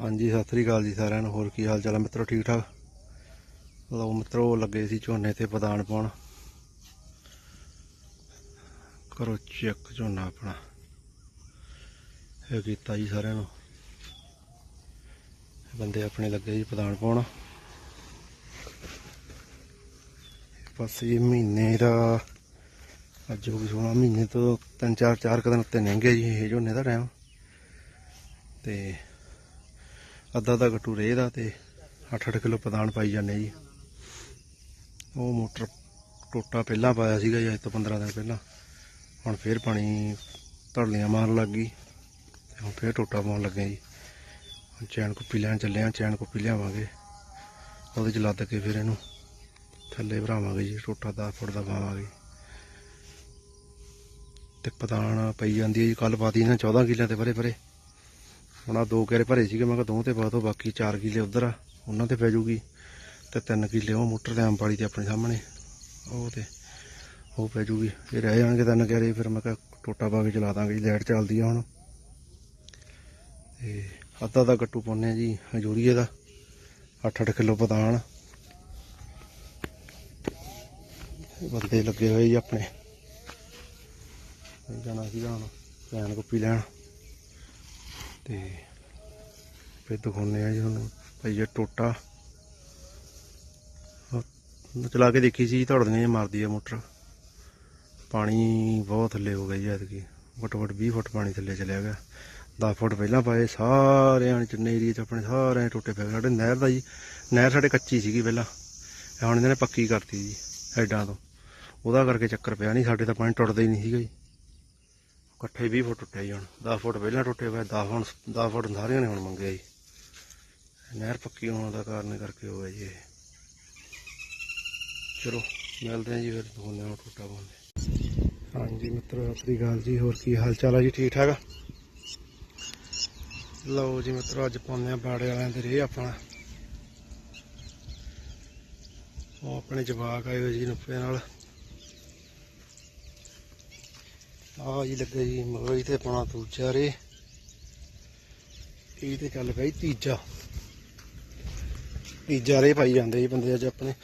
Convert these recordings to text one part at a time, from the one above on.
ਹਾਂਜੀ, ਸਤਿ ਸ੍ਰੀ ਅਕਾਲ ਜੀ ਸਾਰਿਆਂ ਨੂੰ। ਹੋਰ ਕੀ ਹਾਲ ਚਾਲ ਹੈ ਮਿੱਤਰੋ? ਠੀਕ ਠਾਕ? ਲਓ ਮਿੱਤਰੋ ਲੱਗੇ ਸੀ ਝੋਨੇ ਤੇ ਪਦਾਨ ਪਾਉਣ। ਕਰੋ ਚੈੱਕ ਝੋਨਾ ਆਪਣਾ। ਇਹ ਕੀਤਾ ਜੀ ਸਾਰਿਆਂ ਨੂੰ। ਬੰਦੇ ਆਪਣੇ ਲੱਗੇ ਜੀ ਪਦਾਨ ਪਾਉਣ। ਬਸ ਇਹ ਮਹੀਨੇ ਦਾ, ਅੱਜ ਹੋ ਗਈ ਸੋਲਾਂ ਮਹੀਨੇ ਤੋਂ ਤਿੰਨ ਚਾਰ ਚਾਰ ਕੁ ਦਿਨ ਉੱਤੇ ਲੰਘ ਜੀ ਇਹ ਝੋਨੇ ਦਾ ਟਾਈਮ ਤੇ ਅੱਧਾ ਅੱਧਾ ਗੱਟੂ ਰੇਹ ਦਾ ਤੇ 8-8 ਕਿਲੋ ਪਦਾਨ ਪਾਈ ਜਾਂਦੇ ਜੀ। ਉਹ ਮੋਟਰ ਟੋਟਾ ਪਹਿਲਾਂ ਪਾਇਆ ਸੀਗਾ ਜੀ, ਅੱਜ ਤੋਂ 15 ਦਿਨ ਪਹਿਲਾਂ। ਹੁਣ ਫੇਰ ਪਾਣੀ ਧੜਲੀਆਂ ਮਾਰਨ ਲੱਗ ਗਈ ਤੇ ਹੁਣ ਫੇਰ ਟੋਟਾ ਪਾਉਣ ਲੱਗੇ ਜੀ। ਹੁਣ ਚੈਨ ਕੁੱਪੀ ਲੈਣ ਚੱਲੇ ਆ, ਚੈਨ ਕੁੱਪੀ ਲਿਆਵਾਂਗੇ। ਉਹਦੇ ਚ ਲੱਦ ਕੇ ਫਿਰ ਇਹਨੂੰ ਥੱਲੇ ਭਰਾਵਾਂਗੇ ਜੀ, ਟੋਟਾ 10 ਫੁੱਟ ਦਾ ਪਾਵਾਂਗੇ। ਤੇ ਪਤਾਣ ਪਈ ਜਾਂਦੀ ਹੈ ਜੀ ਕੱਲ ਪਾਤੀ ਇਹਨਾਂ 14 ਕਿੱਲਿਆਂ ਤੇ ਭਰੇ ਭਰੇ ਹੁਣ ਆ ਦੋ ਕਿਲੇ ਭਰੇ ਸੀਗੇ, ਮੈਂ ਕਿਹਾ ਦੋ ਤੇ ਪਾ ਦੋ, ਬਾਕੀ 4 ਕਿੱਲੇ ਉਧਰ ਆ, ਉਹਨਾਂ ਤੇ ਪੈ ਜੂਗੀ। ਤੇ 3 ਕਿੱਲੇ ਉਹ ਮੋਟਰ ਦੇ ਆਮ ਵਾਲੀ ਤੇ ਆਪਣੇ ਸਾਹਮਣੇ, ਉਹ ਤੇ ਉਹ ਪੈ ਜੂਗੀ। ਇਹ ਰਹਿ ਜਾਣਗੇ ਤਿੰਨ ਕਿਲੇ ਫਿਰ ਮੈਂ ਕਿਹਾ ਟੋਟਾ ਪਾ ਕੇ ਚਲਾ ਦਾਂਗੇ ਜੀ, ਲਾਈਟ ਚੱਲਦੀ ਆ ਹੁਣ। ਤੇ ਅੱਧਾ ਦਾ ਗੱਟੂ ਪਾਉਂਦੇ ਆ ਜੀ, ਹਜੂਰੀਏ ਦਾ 8-8 ਕਿਲੋ ਬਦਾਨ ਬੰਦੇ ਲੱਗੇ ਹੋਏ ਜੀ ਆਪਣੇ। ਜਾਣਾ ਸੀਗਾ ਹੁਣ, ਭੈਣ ਕੋਪੀ ਲੈਣ। ਤੇ ਫਿਰ ਦਿਖਾਉਂਦੇ ਆ ਜੀ ਤੁਹਾਨੂੰ ਭਾਈ ਇਹ ਟੋਟਾ। ਚਲਾ ਕੇ ਦੇਖੀ ਸੀ ਧੜਦੀਆਂ ਜਿਹਾ ਮਾਰਦੀ ਆ ਮੋਟਰ। ਪਾਣੀ ਬਹੁਤ ਥੱਲੇ ਹੋ ਗਿਆ ਜੀ, ਐਤਕੀ। ਘੱਟੋ ਘੱਟ 20 ਫੁੱਟ ਪਾਣੀ ਥੱਲੇ ਚਲਿਆ ਗਿਆ। 10 ਫੁੱਟ ਪਹਿਲਾਂ ਪਾਏ ਸਾਰਿਆਂ ਨੇ ਚੰਨੇ ਏਰੀਏ 'ਚ, ਆਪਣੇ ਸਾਰਿਆਂ 'ਚ ਟੋਟੇ ਪੈ ਗਏ ਸਾਡੇ ਨਹਿਰ ਦਾ ਜੀ, ਨਹਿਰ ਸਾਡੇ ਕੱਚੀ ਸੀਗੀ ਪਹਿਲਾਂ। ਇਹ ਹੁਣ ਇਹਨਾਂ ਨੇ ਪੱਕੀ ਕਰਤੀ ਜੀ, ਹੈਡਾਂ ਤੋਂ। ਉਹਦਾ ਕਰਕੇ ਚੱਕਰ ਪਿਆ ਨਹੀਂ, ਸਾਡੇ ਤਾਂ ਪਾਣੀ ਟੁੱਟਦਾ ਹੀ ਨਹੀਂ ਸੀਗਾ ਜੀ। ਇਕੱਠੇ 20 ਫੁੱਟ ਟੁੱਟਿਆ ਜੀ ਹੁਣ 10 ਫੁੱਟ ਪਹਿਲਾਂ ਟੁੱਟੇ ਪਏ 10 ਹੁਣ 10 ਫੁੱਟ ਸਾਰਿਆਂ ਨੇ ਹੁਣ ਮੰਗਿਆ ਜੀ ਨਹਿਰ ਪੱਕੀ ਹੋਣ ਦਾ ਕਾਰਨ ਕਰਕੇ ਹੋਇਆ ਜੀ ਇਹ। ਚਲੋ, ਮਿਲਦੇ ਹਾਂ ਜੀ ਫਿਰ, ਦੋਨੇ ਨੂੰ ਟੁੱਟਾ ਪਾਉਂਦੇ ਹਾਂਜੀ ਮਿੱਤਰੋ, ਸਤਿ ਸ੍ਰੀ ਅਕਾਲ ਜੀ, ਹੋਰ ਕੀ ਹਾਲ ਚਾਲ ਆ ਜੀ ਠੀਕ ਠਾਕ ਲਓ ਜੀ ਮਿੱਤਰੋ, ਅੱਜ ਪਾਉਂਦੇ ਆ ਬਾੜੇ ਵਾਲਿਆਂ ਦੇ ਰੇ ਆਪਣਾ। ਉਹ ਆਪਣੇ ਜਵਾਕ ਆਏ ਹੋਏ ਜੀ ਨੁੱਪੇ ਨਾਲ। ਆ ਜੀ ਲੱਗਾ ਜੀ ਮਗਰ ਤੇ ਪਾਉਣਾ ਦੂਜਾ ਰੇ। ਇਹ ਤੇ ਚੱਲ ਪਈ ਤੀਜਾ। ਤੀਜਾ ਰੇ ਪਾਈ ਜਾਂਦੇ ਜੀ ਬੰਦੇ ਅੱਜ ਆਪਣੇ।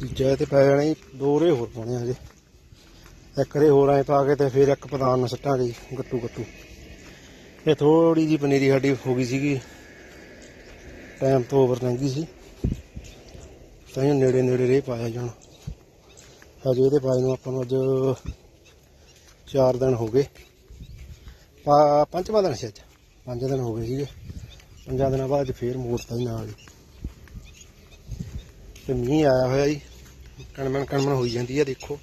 ਤੀਜਾ ਤੇ ਪੈ ਜਾਣਾ ਜੀ, ਦੋ ਰੇ ਹੋਰ ਪਾਉਣੇ ਆ ਜੀ ਇੱਕ ਰੇ ਹੋਰ ਐ ਪਾ ਕੇ ਤੇ ਫਿਰ ਇੱਕ ਪਦਾਨ ਨਾਲ ਸੱਟਾਂਗੇ ਜੀ ਗੱਟੂ ਗੱਟੂ। ਇਹ ਥੋੜੀ ਜੀ ਪਨੀਰੀ ਸਾਡੀ ਹੋ ਗਈ ਸੀਗੀ। ਟਾਈਮ ਤੋਂ ਓਵਰ ਲੰਘੀ ਸੀ। ਤਾਂ ਇਹ ਨੇੜੇ ਨੇੜੇ ਰੇ ਪਾਇਆ ਜਾਣ ਹਜੇ ਇਹਦੇ ਪਾਏ ਨੂੰ ਆਪਾਂ ਨੂੰ ਅੱਜ 4 ਦਿਨ ਹੋ ਗਏ। ਪੰਜਵਾਂ ਦਿਨ ਸੀ ਅੱਜ। ਪੰਜ ਦਿਨ ਹੋ ਗਏ ਸੀਗੇ। ਪੰਜਾਂ ਦਿਨਾਂ ਬਾਅਦ ਅੱਜ ਫੇਰ ਮੋੜਤਾ ਹੀ ਨਾਲ ਤੇ ਮੀਂਹ ਆਇਆ ਹੋਇਆ ਜੀ। ਕਣਮਣ ਕਣਮਣ ਹੋਈ ਜਾਂਦੀ ਆ, ਦੇਖੋ।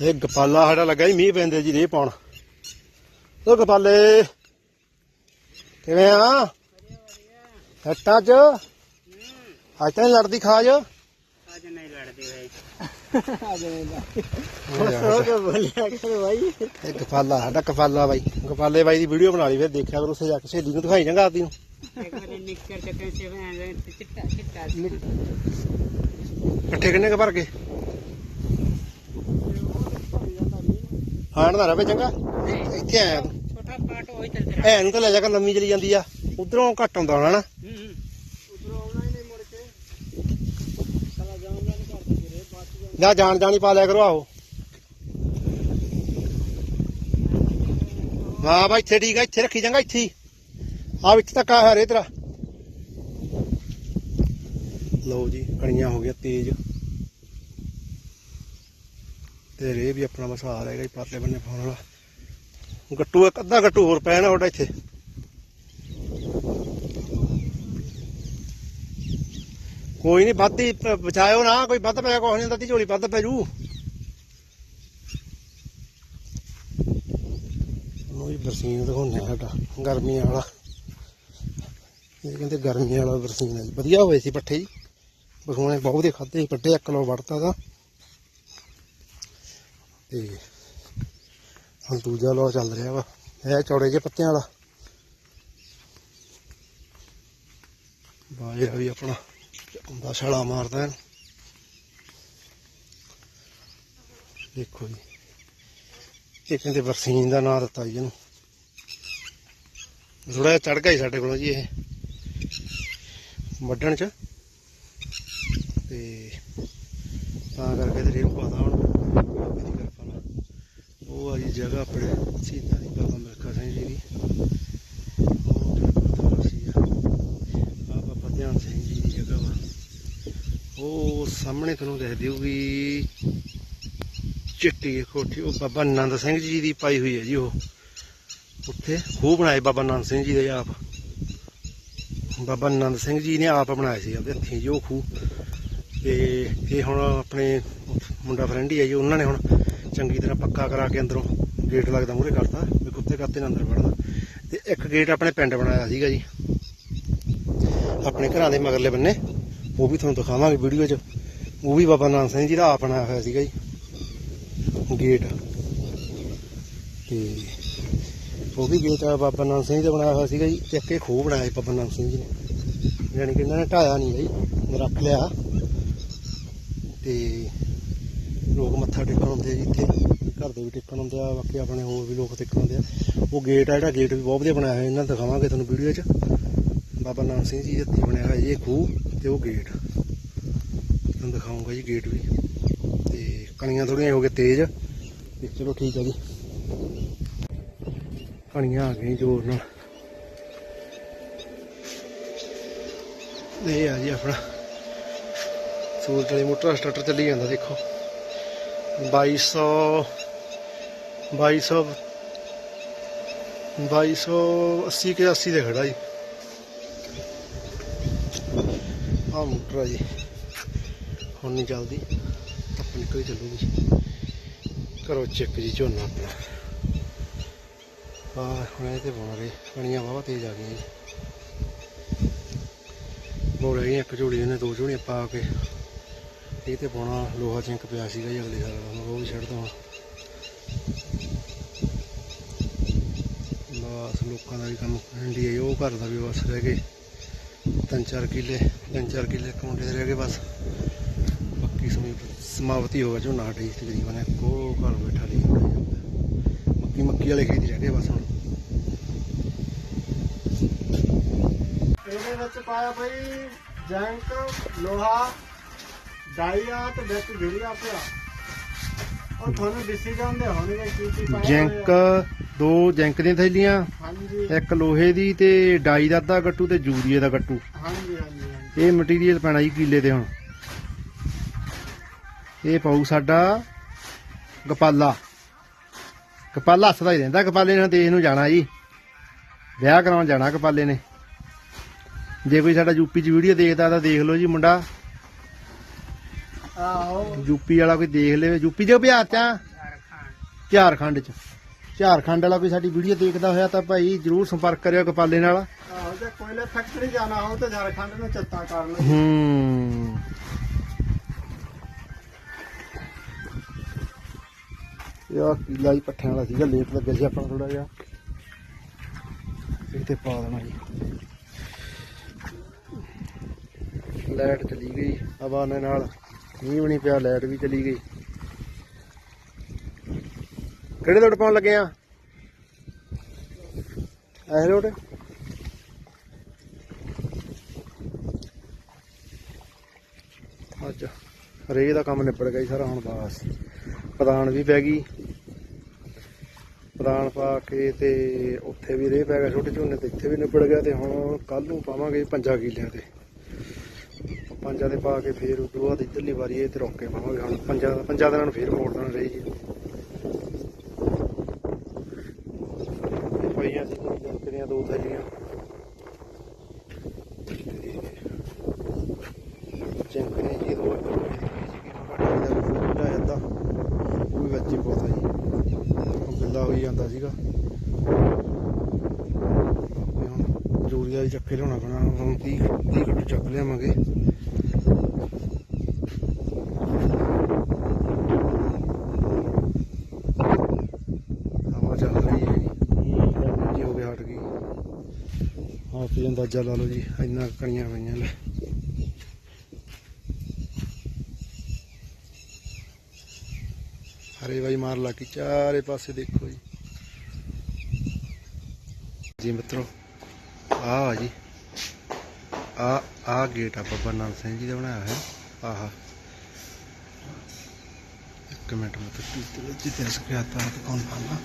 ਇਹ ਗਪਾਲਾ ਸਾਡਾ ਲੱਗਾ ਜੀ, ਮੀਂਹ ਪੈਂਦੇ ਜੀ ਰੇ ਪਾਉਣ। ਉਹ ਗਪਾਲੇ। ਕਿਵੇਂ ਆ? ਹੱਟਾਂ ਚ। ਅੱਜ ਤਾਂ ਨੀ ਲੜਦੀ ਖਾਜ। ਅੱਜ ਨਹੀਂ ਲੜਦੀ ਬਾਈ। ਅੱਜ ਇਹ ਕੇ ਬੋਲਿਆ ਕਰ ਬਾਈ? ਗਪਾਲਾ ਸਾਡਾ ਗਪਾਲਾ ਬਾਈ। ਗਪਾਲੇ ਬਾਈ ਦੀ ਵੀਡੀਓ ਬਣਾ ਲਈ ਫਿਰ ਦੇਖਿਆ ਕਰੋ ਉੱਥੇ ਜਾ ਕੇ ਸਹੇਲੀ ਨੂੰ ਦਿਖਾਈ ਜਾਂਗਾ ਆਪਦੀ ਨੂੰ। ਇੱਕ ਵਾਰੀ ਨਿੱਕਰ ਤੇ ਪੈਸੇ ਮੈਂ ਚਿੱਟਾ ਚਿੱਟਾ ਇਕੱਠੇ ਕਿੰਨੇ ਕ ਭਰ ਕੇ ਹਾਣ ਦਾ ਰਵੇ ਚੰਗਾ। ਇੱਥੇ ਆਇਆ ਤੂੰ। ਛੋਟਾ ਪਾਟ ਹੋਈ ਚੱਲ ਤੇਰਾ। ਐ ਨੂੰ ਤਾਂ ਲੈ ਜਾ ਕੇ ਲੰਮੀ ਚਲੀ ਜਾਂਦੀ ਆ। ਉਧਰੋਂ ਘੱਟ ਆਉਂਦਾ ਹੋਣਾ ਨਾ ਉਧਰੋਂ ਆਉਣਾ ਹੀ ਨਹੀਂ ਮੁੜ ਕੇ ਸਾਲਾ ਜਾਊਂਗਾ ਤੇ ਘਰ ਤੇ ਰੇ ਬਾਤ ਜਾਂ ਜਾਣ ਜਾਣੀ ਪਾ ਲਿਆ ਕਰੋ, ਆਹੋ। ਵਾਹ ਬਾਈ ਇੱਥੇ ਠੀਕ ਆ, ਇੱਥੇ ਰੱਖੀ ਜਾਂਗਾ ਇੱਥੇ ਆ ਵਿੱਚ ਤੱਕ ਆ ਹਰੇ ਤੇਰਾ। ਲਓ ਜੀ, ਕਣੀਆਂ ਹੋ ਗਿਆ ਤੇਜ਼। ਤੇ ਰੇ ਵੀ ਆਪਣਾ ਬਸ ਆ ਰਹੇਗਾ ਜੀ ਪਾਤਲੇ ਬੰਨੇ ਪਾਉਣ ਵਾਲਾ। ਗੱਟੂ, ਇੱਕ ਅੱਧਾ ਗੱਟੂ ਹੋਰ ਪੈਣਾ ਤੁਹਾਡਾ ਇੱਥੇ। ਕੋਈ ਨਹੀਂ ਵੱਧ ਬਚਾਇਓ ਨਾ, ਕੋਈ ਵੱਧ ਪਿਆ ਕੁਛ ਨਹੀਂ ਹੁੰਦਾ ਤੀ ਝੋਲੀ ਵੱਧ ਪੈ ਜੂ। ਉਹ ਬਰਸੀਨ ਦਿਖਾਉਂਦੇ ਆ ਸਾਡਾ, ਗਰਮੀਆਂ ਵਾਲਾ। ਇਹ ਕਹਿੰਦੇ ਗਰਮੀਆਂ ਵਾਲਾ ਬਰਸੀਨ ਹੈ ਵਧੀਆ ਹੋਏ ਸੀ ਪੱਠੇ ਜੀ। ਬਸੂਣੇ ਬਹੁਤ ਦੇ ਖਾਦੇ ਸੀ ਪੱਠੇ 1 ਕਿਲੋ ਵੜਤਾ ਦਾ ਤੇ ਹੁਣ ਦੂਜਾ ਲੋ ਚੱਲ ਰਿਹਾ ਵਾ, ਇਹ ਚੌੜੇ ਜਿਹੇ ਪੱਤਿਆਂ ਵਾਲਾ। ਬਾਜਰਾ ਵੀ ਆਪਣਾ। ਹੁੰਦਾ ਛਾਲਾ ਮਾਰਦਾ ਹੈ। ਦੇਖੋ ਜੀ। ਇਹ ਕਹਿੰਦੇ ਬਰਸੀਨ ਦਾ ਨਾਂ ਦਿੱਤਾ ਜੀ ਇਹਨੂੰ। ਥੋੜਾ ਜਿਹਾ ਚੜ ਗਿਆ ਸਾਡੇ ਕੋਲੋਂ ਜੀ ਇਹ। ਵੱਢਣ ਚ। ਤੇ ਤਾਂ ਕਰਕੇ ਤੇ ਰੇਰੂ ਪਾਦਾ ਹੁਣ। ਦੀ ਕਿਰਪਾ ਨਾਲ ਉਹ ਆ ਜੀ ਜਗ੍ਹਾ ਆਪਣੇ ਸੀਤਾ ਦੀ ਬਾਬਾ ਮਿਲਖਾ ਸਿੰਘ ਜੀ ਦੀ। ਉਹ ਬਾਬਾ ਧਿਆਨ ਸਿੰਘ ਉਹ ਸਾਹਮਣੇ ਤੁਹਾਨੂੰ ਦਿਖਦੀ ਹੋਊਗੀ ਚਿੱਟੀ ਕੋਠੀ, ਉਹ ਬਾਬਾ ਨੰਦ ਸਿੰਘ ਜੀ ਦੀ ਪਾਈ ਹੋਈ ਹੈ ਜੀ ਉਹ। ਉੱਥੇ ਖੂਹ ਬਣਾਏ ਬਾਬਾ ਨੰਦ ਸਿੰਘ ਜੀ ਦੇ ਆਪ। ਬਾਬਾ ਨੰਦ ਸਿੰਘ ਜੀ ਨੇ ਆਪ ਬਣਾਏ ਸੀ ਆਪਣੇ ਹੱਥੀਂ ਜੀ ਉਹ ਖੂਹ। ਤੇ ਇਹ ਹੁਣ ਆਪਣੇ ਮੁੰਡਾ ਫਰੈਂਡ ਹੀ ਹੈ ਜੀ, ਉਹਨਾਂ ਨੇ ਹੁਣ ਚੰਗੀ ਤਰ੍ਹਾਂ ਪੱਕਾ ਕਰਾ ਕੇ ਅੰਦਰੋਂ ਗੇਟ ਲੱਗਦਾ ਮੂਰੇ ਕਰਤਾ, ਵੀ ਕੁੱਤੇ ਕਾਤੇ ਨਾ ਅੰਦਰ ਵੜਨ। ਤੇ ਇੱਕ ਗੇਟ ਆਪਣੇ ਪਿੰਡ ਬਣਾਇਆ ਸੀਗਾ ਜੀ। ਆਪਣੇ ਘਰਾਂ ਦੇ ਮਗਰਲੇ ਬੰਨੇ। ਉਹ ਵੀ ਤੁਹਾਨੂੰ ਦਿਖਾਵਾਂਗੇ ਵੀਡੀਓ 'ਚ। ਉਹ ਵੀ ਬਾਬਾ ਨਾਨਕ ਸਿੰਘ ਜੀ ਦਾ ਆਪ ਬਣਾਇਆ ਹੋਇਆ ਸੀਗਾ ਜੀ। ਗੇਟ। ਤੇ ਉਹ ਵੀ ਗੇਟ ਆ, ਬਾਬਾ ਨਾਨਕ ਸਿੰਘ ਜੀ ਦਾ ਬਣਾਇਆ ਹੋਇਆ ਸੀਗਾ ਜੀ। ਇੱਕ ਇਹ ਖੂਹ ਬਣਾਇਆ ਬਾਬਾ ਨਾਨਕ ਸਿੰਘ ਜੀ ਨੇ। ਯਾਨੀ ਕਿ ਇਹਨਾਂ ਨੇ ਢਾਇਆ ਨਹੀਂ ਜੀ, ਰੱਖ ਲਿਆ। ਤੇ ਲੋਕ ਮੱਥਾ ਟੇਕਣ ਆਉਂਦੇ ਆ ਜੀ ਇੱਥੇ। ਘਰ ਦੇ ਵੀ ਟੇਕਣ ਆਉਂਦੇ ਆ, ਬਾਕੀ ਆਪਣੇ ਹੋਰ ਵੀ ਲੋਕ ਟੇਕਣ ਆਉਂਦੇ ਆ। ਉਹ ਗੇਟ ਆ ਜਿਹੜਾ, ਗੇਟ ਵੀ ਬਹੁਤ ਵਧੀਆ ਬਣਾਇਆ ਹੋਇਆ। ਇਹਨਾਂ ਦਿਖਾਵਾਂਗੇ ਤੁਹਾਨੂੰ ਵੀਡੀਓ 'ਚ। ਬਾਬਾ ਨਾਨਕ ਸਿੰਘ ਜੀ ਦੇ ਹੱਥੀਂ ਬਣਿਆ ਹੋਇਆ ਇਹ ਖੂਹ। ਤੇ ਉਹ ਗੇਟ ਤੁਹਾਨੂੰ ਦਿਖਾਉਂਗਾ ਜੀ ਗੇਟ ਵੀ। ਤੇ ਕਣੀਆਂ ਥੋੜੀਆਂ ਹੋ ਗਏ ਤੇਜ਼। ਤੇ ਚਲੋ ਠੀਕ ਆ ਜੀ। ਕਣੀਆਂ ਆ ਗਈਆਂ ਜ਼ੋਰ ਨਾਲ। ਇਹ ਆ ਜੀ ਆਪਣਾ। ਸੂਰਜ ਵਾਲੀ ਮੋਟਰ ਸਟਾਰਟਰ ਚੱਲੀ ਜਾਂਦਾ, ਦੇਖੋ। 2200 2200 2280 ਕੇ 80 ਦੇ ਖੜਾ ਜੀ। ਆ ਮੋਟਰ ਆ ਜੀ। ਹੁਣ ਨਹੀਂ ਚੱਲਦੀ। ਆਪਾਂ ਨਿਕਲ ਹੀ ਚੱਲੂਗੀ ਕਰੋ ਚੈੱਕ ਜੀ ਝੋਨਾ ਆਪਣਾ। ਆ ਹੁਣ ਇਹ ਤੇ ਬਣ ਰਹੇ ਕਣੀਆਂ ਵਾਵਾ ਤੇਜ਼ ਆ ਗਈਆਂ ਜੀ। ਬੋਲ ਗਈਆਂ ਇੱਕ ਝੋੜੀ ਇਹਨੇ, ਦੋ ਝੋੜੀਆਂ ਪਾ ਕੇ। ਇਹ ਤੇ ਪਾਉਣਾ ਲੋਹਾ ਚਿੰਕ ਪਿਆ ਸੀਗਾ ਜੀ ਅਗਲੇ ਸਾਲ। ਦਾ ਮੈਂ ਉਹ ਵੀ ਛੱਡ ਦਵਾਂ। ਬਸ, ਲੋਕਾਂ ਦਾ ਵੀ ਕੰਮ ਹੰਡੀ ਹੈ ਉਹ ਘਰ ਦਾ ਵੀ ਬਸ ਰਹਿ ਗਏ। ਤਿੰਨ ਚਾਰ ਕਿੱਲੇ ਤਿੰਨ ਚਾਰ ਕਿੱਲੇ ਇੱਕ ਮੁੰਡੇ ਦੇ ਰਹਿ ਗਏ ਬਸ। ਬਾਕੀ ਸਮੀ- ਸਮਾਪਤੀ ਹੋ ਗਿਆ ਝੋਨਾ ਸਾਡੀ ਤਕਰੀਬਨ ਕੋ ਘਰ ਬੈਠਾ ਲਈ ਮੱਕੀ ਮੱਕੀ ਵਾਲੇ ਖੇਤ ਰਹਿ ਗਏ ਬਸ ਹੁਣ। ਇਹਦੇ ਵਿੱਚ ਪਾਇਆ ਬਈ ਜੈਂਕ ਲੋਹਾ ਡਾਈਆ ਤੇ ਵਿੱਚ ਗਿਰਿਆ ਪਿਆ। ਉਹ ਤੁਹਾਨੂੰ ਦਿਸੀ ਜਾਂਦੇ ਹੋਣਗੇ ਕੀ ਕੀ ਪਾਇਆ ਜੈਂਕ। ਦੋ ਜੈਂਕ ਦੀਆਂ ਥੈਲੀਆਂ ਹਾਂਜੀ। ਇੱਕ ਲੋਹੇ ਦੀ ਤੇ ਡਾਈ ਦਾ ਅੱਧਾ ਗੱਟੂ ਤੇ ਜੂਰੀਏ ਦਾ ਗੱਟੂ। ਹਾਂਜੀ ਹਾਂਜੀ। ਇਹ ਮਟੀਰੀਅਲ ਪੈਣਾ ਜੀ ਕੀਲੇ ਤੇ ਹੁਣ। ਇਹ ਪਾਉ ਸਾਡਾ ਗਪਾਲਾ। ਗਪਾਲਾ ਹੱਸਦਾ ਹੀ ਰਹਿੰਦਾ ਗਪਾਲੇ ਨੇ ਦੇਸ਼ ਨੂੰ ਜਾਣਾ ਜੀ। ਵਿਆਹ ਕਰਾਉਣ ਜਾਣਾ ਗਪਾਲੇ ਨੇ। ਜੇ ਕੋਈ ਸਾਡਾ ਯੂਪੀ 'ਚ ਵੀਡੀਓ ਦੇਖਦਾ ਤਾਂ ਦੇਖ ਲਓ ਜੀ ਮੁੰਡਾ। ਆਹੋ। ਯੂਪੀ ਵਾਲਾ ਕੋਈ ਦੇਖ ਲਵੇ। ਯੂਪੀ 'ਚ 'ਚ ਆ? ਝਾਰਖੰਡ 'ਚ। ਝਾਰਖੰਡ ਵਾਲਾ ਕੋਈ ਸਾਡੀ ਵੀਡੀਓ ਦੇਖਦਾ ਹੋਇਆ ਤਾਂ ਭਾਈ ਜਰੂਰ ਸੰਪਰਕ ਕਰਿਓ ਗਪਾਲੇ ਨਾਲ। ਆਹੋ ਜੇ ਕੋਇਲੇ ਫੈਕਟਰੀ ਜਾਣਾ ਹੋ ਤਾਂ ਝਾਰਖੰਡ ਨੂੰ ਚੱਤਾ ਕਰ ਲਓ ਹੂੰ ਯਾ ਕੀਲਾ ਹੀ ਪੱਠਿਆਂ ਵਾਲਾ ਸੀਗਾ ਲੇਟ ਲੱਗਿਆ ਸੀ ਆਪਾਂ ਥੋੜਾ ਜਿਹਾ। ਇਹ ਤੇ ਪਾ ਦੇਣਾ ਜੀ ਲਾਈਟ ਚਲੀ ਗਈ। ਹਵਾ ਨੇ ਨਾਲ ਮੀਂਹ ਵੀ ਨਹੀਂ ਪਿਆ ਲਾਈਟ ਵੀ ਚਲੀ ਗਈ। ਕਿਹੜੇ ਲੋਟ ਪਾਉਣ ਲੱਗੇ ਆ? ਇਹ ਲੋਟ? ਅੱਜ ਰੇ ਦਾ ਕੰਮ ਨਿਬੜ ਗਿਆ ਜੀ ਸਾਰਾ, ਹੁਣ ਬਸ। ਪ੍ਰਧਾਨ ਵੀ ਪੈ ਗਈ। ਪ੍ਰਧਾਨ ਪਾ ਕੇ ਤੇ ਉੱਥੇ ਵੀ ਰੇ ਪੈ ਗਿਆ ਛੋਟੇ ਝੋਨੇ ਤੇ, ਇੱਥੇ ਵੀ ਨਿਬੜ ਗਿਆ ਤੇ ਹੁਣ ਕੱਲ ਨੂੰ ਪਾਵਾਂਗੇ ਪੰਜਾਂ ਕਿਲਿਆਂ ਤੇ। ਪੰਜਾਂ ਦੇ ਪਾ ਕੇ ਫੇਰ ਉਦੋਂ ਬਾਅਦ ਇੱਧਰਲੀ ਵਾਰੀ ਇਹ ਤੇ ਰੋਕ ਕੇ ਪਾਵਾਂਗੇ, ਹੁਣ ਪੰਜਾਂ ਪੰਜਾਂ ਦਿਨਾਂ ਨੂੰ ਫੇਰ ਮੋੜ ਦੇਣਾ ਰਹੀ ਜੀ ਇਹ ਪਈਆਂ ਸੀ ਜਨਕਰੀਆਂ ਦੋ ਥੈਲੀਆਂ ਜੰਕਰੇ ਜੀ ਦੋ ਇੱਕ ਲੋਹੇ ਦੀ ਪਈ ਸੀਗੀ ਤੁਹਾਡਾ ਦਾ ਫੁੱਟਾ ਜਾਂਦਾ ਉਹ ਵੀ ਵਿੱਚ ਹੀ ਪੋਤਾ ਜੀ ਉਹ ਗਿੱਲਾ ਹੋਈ ਜਾਂਦਾ ਸੀਗਾ। ਤੇ ਹੁਣ ਜੂਰੀਆ ਵੀ ਚੱਕੇ ਲਿਆਉਣਾ ਪੈਣਾ, ਹੁਣ 30 30 ਕੱਟੂ ਚੱਕ ਲਿਆਵਾਂਗੇ। ਹਵਾ ਚੱਲ ਰਹੀ ਹੈ ਜੀ। ਹੋ ਗਿਆ ਹਟ ਗਈ। ਆਪ ਹੀ ਅੰਦਾਜ਼ਾ ਲਾ ਲਓ ਜੀ, ਇੰਨਾ ਕੁ ਕਣੀਆਂ ਪਈਆਂ ਨੇ। ਹਰੇ ਬਾਈ ਮਾਰ ਲਾ ਕੇ ਚਾਰੇ ਪਾਸੇ ਦੇਖੋ ਜੀ। ਜੀ ਮਿੱਤਰੋ ਆ ਆ ਜੀ। ਆ ਆ ਗੇਟ ਆ ਬਾਬਾ ਨਾਨਕ ਸਿੰਘ ਜੀ ਦਾ ਬਣਾਇਆ ਹੋਇਆ। ਆਹ। ਇੱਕ ਮਿੰਟ ਮੈਂ ਤਾਂ ਕਿਤੇ ਜਿੱਤੇ ਸਕਿਆਤਾ ਤਾਂ ਕੌਣ ਪਾਣਾ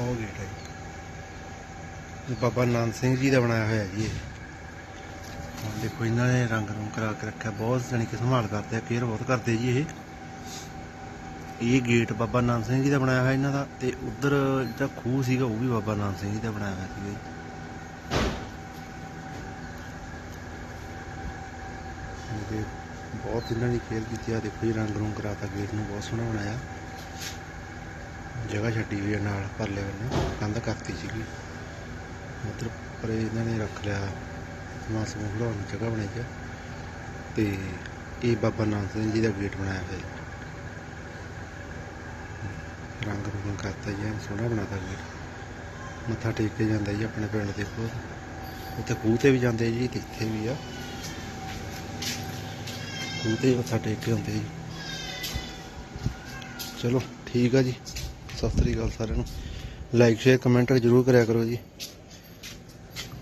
ਉਹ ਗੇਟ ਹੈ ਜੀ। ਬਾਬਾ ਨਾਨਕ ਸਿੰਘ ਜੀ ਦਾ ਬਣਾਇਆ ਹੋਇਆ ਜੀ ਇਹ। ਦੇਖੋ, ਇਹਨਾਂ ਨੇ ਰੰਗ ਰੰਗ ਕਰਾ ਕੇ ਰੱਖਿਆ। ਬਹੁਤ ਜਾਣੀ ਕਿ ਸੰਭਾਲ ਕਰਦੇ ਆ, ਕੇਅਰ ਬਹੁਤ ਕਰਦੇ ਜੀ ਇਹ। ਇਹ ਗੇਟ ਬਾਬਾ ਨਾਨਕ ਸਿੰਘ ਜੀ ਦਾ ਬਣਾਇਆ ਹੋਇਆ ਇਹਨਾਂ ਦਾ, ਤੇ ਉਧਰ ਜਿਹੜਾ ਖੂਹ ਸੀਗਾ ਉਹ ਵੀ ਬਾਬਾ ਨਾਨਕ ਸਿੰਘ ਜੀ ਦਾ ਬਣਾਇਆ ਹੋਇਆ ਸੀਗਾ ਜੀ। ਤੇ ਬਹੁਤ ਇਹਨਾਂ ਦੀ ਕੇਅਰ ਕੀਤੀ ਆ, ਦੇਖੋ ਜੀ, ਰੰਗ ਰੰਗ ਕਰਾਤਾ, ਗੇਟ ਨੂੰ ਬਹੁਤ ਸੋਹਣਾ ਬਣਾਇਆ। ਜਗ੍ਹਾ ਛੱਡੀ ਹੋਈ ਹੈ ਨਾਲ, ਪਰਲੇ ਬੰਨੇ ਕੰਧ ਕਰਤੀ ਸੀਗੀ। ਉਧਰ ਪਰੇ ਇਹਨਾਂ ਨੇ ਰੱਖ ਲਿਆ, ਸਮਾਨ ਸਮੂਨ ਖੜਾਉਣ ਜਗ੍ਹਾ ਬਣਾਈ ਹੈ ਤੇ ਇਹ ਬਾਬਾ ਨਾਨਕ ਸਿੰਘ ਜੀ ਦਾ ਗੇਟ ਬਣਾਇਆ ਹੋਇਆ ਰੰਗ ਰੂਪ ਕਰਤਾ ਜੀ ਸੋਹਣਾ ਬਣਾਤਾ ਗੇਟ ਮੱਥਾ ਟੇਕ ਕੇ ਜਾਂਦਾ ਜੀ ਆਪਣੇ ਪਿੰਡ ਦੇ ਕੋਲ। ਉੱਥੇ ਖੂਹ ਤੇ ਵੀ ਜਾਂਦੇ ਜੀ ਤੇ ਇੱਥੇ ਵੀ ਆ। ਖੂਹ ਤੇ ਮੱਥਾ ਟੇਕ ਕੇ ਆਉਂਦੇ ਜੀ। ਚਲੋ, ਠੀਕ ਆ ਜੀ। ਸਤਿ ਸ੍ਰੀ ਅਕਾਲ ਸਾਰਿਆਂ ਨੂੰ। ਲਾਈਕ ਸ਼ੇਅਰ ਕਮੈਂਟ ਜ਼ਰੂਰ ਕਰਿਆ ਕਰੋ ਜੀ।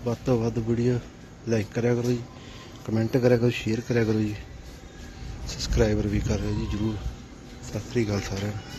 ਵੱਧ ਤੋਂ ਵੱਧ ਵੀਡੀਓ ਲਾਈਕ ਕਰਿਆ ਕਰੋ ਜੀ। ਕਮੈਂਟ ਕਰਿਆ ਕਰੋ ਸ਼ੇਅਰ ਕਰਿਆ ਕਰੋ ਜੀ। ਸਬਸਕ੍ਰਾਈਬਰ ਵੀ ਕਰ ਰਹੇ ਜੀ ਜ਼ਰੂਰ। ਸਤਿ ਸ੍ਰੀ ਅਕਾਲ ਸਾਰਿਆਂ ਨੂੰ।